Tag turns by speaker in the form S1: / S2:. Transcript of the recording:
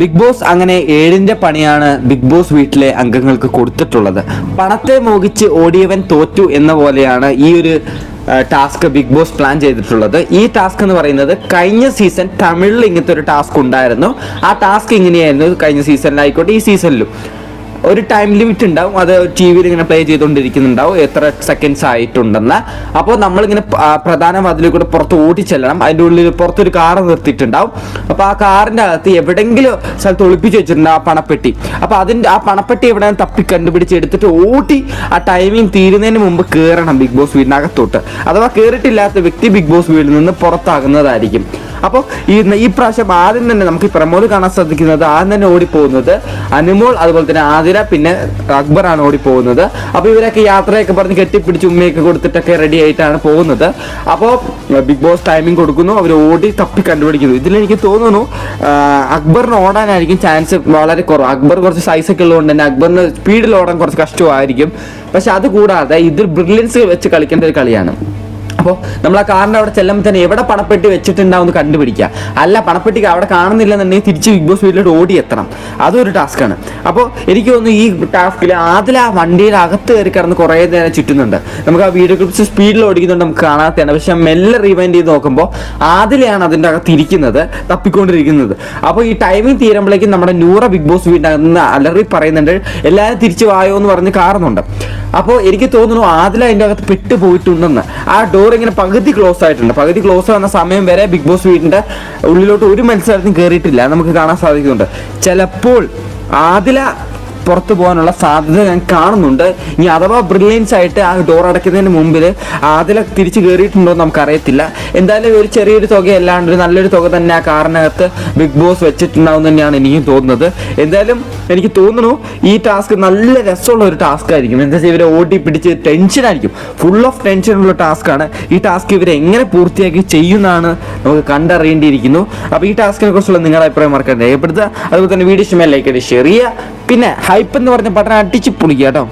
S1: Big boss അങ്ങനെ ഏഴിന്റെ പണിയാണ് ബിഗ് ബോസ് വീട്ടിലെ അംഗങ്ങൾക്ക് കൊടുത്തിട്ടുള്ളത്. പണത്തെ മോഹിച്ച് ഓടിയവൻ തോറ്റു എന്ന പോലെയാണ് ഈ ഒരു ടാസ്ക് ബിഗ് ബോസ് പ്ലാൻ ചെയ്തിട്ടുള്ളത്. ഈ ടാസ്ക് എന്ന് പറയുന്നത് കഴിഞ്ഞ സീസൺ തമിഴിൽ ഇങ്ങനത്തെ ഒരു ടാസ്ക് ഉണ്ടായിരുന്നു. ആ ടാസ്ക് ഇങ്ങനെയായിരുന്നു. കഴിഞ്ഞ സീസണിലായിക്കോട്ടെ ഈ സീസണിലും. ഒരു ടൈം ലിമിറ്റ് ഉണ്ടാവും. അത് ടി വിയിൽ ഇങ്ങനെ പ്ലേ ചെയ്തുകൊണ്ടിരിക്കുന്നുണ്ടാവും. എത്ര സെക്കൻഡ്സ് ആയിട്ടുണ്ടെന്ന്. അപ്പോൾ നമ്മളിങ്ങനെ പ്രധാന വാതിലിൽ കൂടെ പുറത്ത് ഓടിച്ചെല്ലണം അതിന്റെ ഉള്ളിൽ പുറത്തൊരു കാർ നിർത്തിയിട്ടുണ്ടാവും. അപ്പോൾ ആ കാറിന്റെ അകത്ത് എവിടെയെങ്കിലും സ്ഥലത്ത് ഒളിപ്പിച്ച് വെച്ചിട്ടുണ്ട് ആ പണപ്പെട്ടി. അപ്പോൾ അതിന്റെ ആ പണപ്പെട്ടി എവിടെ തപ്പി കണ്ടുപിടിച്ച് എടുത്തിട്ട് ഓടി ആ ടൈമിങ് തീരുന്നതിന് മുമ്പ് കയറണം ബിഗ് ബോസ് വീടിനകത്തോട്ട്. അഥവാ കയറിയിട്ടില്ലാത്ത വ്യക്തി ബിഗ് ബോസ് വീടിൽ നിന്ന് പുറത്താകുന്നതായിരിക്കും. അപ്പോൾ ഈ ഈ പ്രാവശ്യം ആദ്യം തന്നെ നമുക്ക് ഈ പ്രമോദ് കാണാൻ സാധിക്കുന്നത് ആദ്യം തന്നെ ഓടിപ്പോകുന്നത് അനുമോൾ അതുപോലെ തന്നെ ആതിര പിന്നെ അക്ബറാണ് ഓടിപ്പോകുന്നത്. അപ്പോൾ ഇവരൊക്കെ യാത്രയൊക്കെ പറഞ്ഞ് കെട്ടിപ്പിടിച്ച് ഉമ്മയൊക്കെ കൊടുത്തിട്ടൊക്കെ റെഡി ആയിട്ടാണ് പോകുന്നത്. അപ്പോൾ ബിഗ് ബോസ് ടൈമിംഗ് കൊടുക്കുന്നു. അവർ ഓടി തപ്പി കണ്ടുപിടിക്കുന്നു. ഇതിലെനിക്ക് തോന്നുന്നു അക്ബറിന് ഓടാനായിരിക്കും ചാൻസ് വളരെ കുറവ്. അക്ബർ കുറച്ച് സൈസ് ഒക്കെ ഉള്ളതുകൊണ്ട് തന്നെ അക്ബറിന് സ്പീഡിൽ ഓടാൻ കുറച്ച് കഷ്ടമായിരിക്കും. പക്ഷെ അത് കൂടാതെ ഇത് ബ്രില്യൻസ് വെച്ച് കളിക്കേണ്ട ഒരു കളിയാണ്. അപ്പോൾ നമ്മൾ ആ കാറിന്റെ അവിടെ ചെല്ലുമ്പോൾ തന്നെ എവിടെ പണപ്പെട്ടി വെച്ചിട്ടുണ്ടാവും കണ്ടുപിടിക്കുക. അല്ല പണപ്പെട്ടി അവിടെ കാണുന്നില്ലെന്നുണ്ടെങ്കിൽ തിരിച്ച് ബിഗ് ബോസ് വീട്ടിലോട്ട് ഓടി എത്തണം അതൊരു ടാസ്ക്കാണ് അപ്പോൾ എനിക്ക് തോന്നുന്നു ഈ ടാസ്കിൽ ആദ്യം ആ വണ്ടിയിൽ അകത്ത് കയറി കിടന്ന് കുറേ നേരം ചുറ്റുന്നുണ്ട്. നമുക്ക് ആ വീഡിയോ ക്ലിപ്സ് സ്പീഡിൽ ഓടിക്കുന്നുണ്ട് നമുക്ക് കാണാത്തതാണ്. പക്ഷെ മെല്ലെ റീവൈൻഡ് ചെയ്ത് നോക്കുമ്പോൾ ആദ്യമാണ് അതിന്റെ അകത്ത് ഇരിക്കുന്നത് തപ്പിക്കൊണ്ടിരിക്കുന്നത്. അപ്പോൾ ഈ ടൈമിംഗ് തീരുമ്പോഴേക്കും നമ്മുടെ നൂറ ബിഗ് ബോസ് വീടിനകത്ത് നിന്ന് അലറി പറയുന്നുണ്ട് എല്ലാവരും തിരിച്ചു വായോ എന്ന് പറഞ്ഞ് കാറുന്നുണ്ട്. അപ്പോൾ എനിക്ക് തോന്നുന്നു ആദ്യം അതിന്റെ അകത്ത് പെട്ടുപോയിട്ടുണ്ടെന്ന്. ആ ഡോർ ഇങ്ങനെ പകുതി ക്ലോസ് ആയിട്ടുണ്ട്. പകുതി ക്ലോസ് ആവുന്ന സമയം വരെ ബിഗ് ബോസ് വീടിന്റെ ഉള്ളിലോട്ട് ഒരു മത്സരത്തിനും കയറിയിട്ടില്ല നമുക്ക് കാണാൻ സാധിക്കുന്നുണ്ട്. ചിലപ്പോൾ ആദില പുറത്തു പോകാനുള്ള സാധ്യത ഞാൻ കാണുന്നുണ്ട്. ഇനി അഥവാ ബ്രില്യൻസ് ആയിട്ട് ആ ഡോർ അടയ്ക്കുന്നതിന് മുമ്പിൽ അതിലെ തിരിച്ച് കയറിയിട്ടുണ്ടോ എന്ന് നമുക്കറിയത്തില്ല. എന്തായാലും ഒരു ചെറിയൊരു തുക അല്ലാണ്ട് ഒരു നല്ലൊരു തുക തന്നെ ആ കാറിനകത്ത് ബിഗ് ബോസ് വെച്ചിട്ടുണ്ടാവും തന്നെയാണ് എനിക്കും തോന്നുന്നത്. എന്തായാലും എനിക്ക് തോന്നുന്നു ഈ ടാസ്ക് നല്ല രസമുള്ള ഒരു ടാസ്ക് ആയിരിക്കും. എന്താ ഇവരെ ഓടി പിടിച്ച് ടെൻഷൻ ആയിരിക്കും. ഫുൾ ഓഫ് ടെൻഷനുള്ള ടാസ്ക് ആണ്. ഈ ടാസ്ക് ഇവരെ എങ്ങനെ പൂർത്തിയാക്കി ചെയ്യുന്നതാണ് നമുക്ക് കണ്ടറിയേണ്ടിയിരിക്കുന്നു. അപ്പോൾ ഈ ടാസ്കിനെ കുറിച്ചുള്ള നിങ്ങളുടെ അഭിപ്രായം മറക്കാൻ രേഖപ്പെടുത്തുക. അതുപോലെ തന്നെ വീഡിയോ ഇഷ്ടമായി ലൈക്ക് ചെയ്ത് ഷെയർ ചെയ്യുക. പിന്നെ ഹൈപ്പ് എന്ന് പറഞ്ഞ പടം അടിച്ച് പൊളിക്കുക കേട്ടോ.